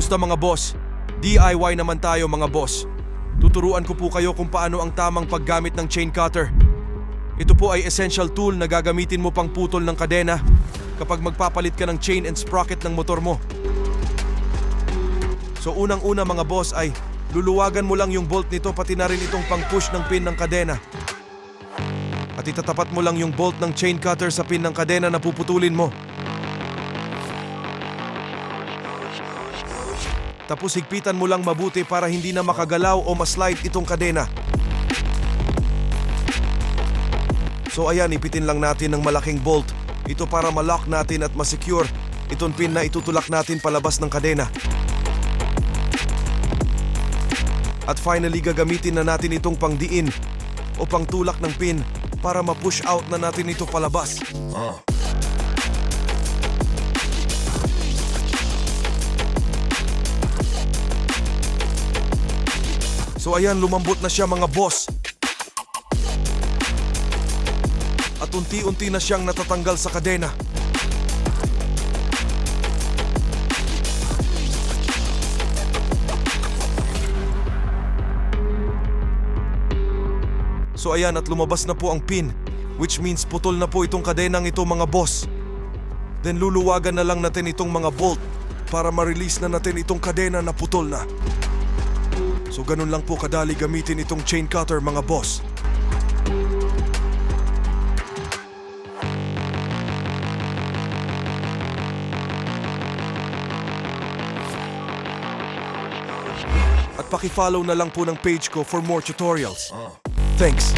Kumusta mga boss? DIY naman tayo mga boss. Tuturuan ko po kayo kung paano ang tamang paggamit ng chain cutter. Ito po ay essential tool na gagamitin mo pang putol ng kadena kapag magpapalit ka ng chain and sprocket ng motor mo. So unang-una mga boss ay luluwagan mo lang yung bolt nito pati na rin itong pang-push ng pin ng kadena. At itatapat mo lang yung bolt ng chain cutter sa pin ng kadena na puputulin mo. Tapos higpitan mo lang mabuti para hindi na makagalaw o maslide itong kadena. So ayan, ipitin lang natin ng malaking bolt. Ito para malock natin at masecure itong pin na itutulak natin palabas ng kadena. At finally, gagamitin na natin itong pangdiin o pangtulak ng pin para ma-push out na natin ito palabas. So ayan, lumambot na siya mga boss. At unti-unti na siyang natatanggal sa kadena. So ayan at lumabas na po ang pin, which means putol na po itong kadenang ito mga boss. Then luluwagan na lang natin itong mga bolt para ma-release na natin itong kadena na putol na. So ganun lang po kadali gamitin itong chain cutter mga boss. At paki-follow na lang po ng page ko for more tutorials. Thanks.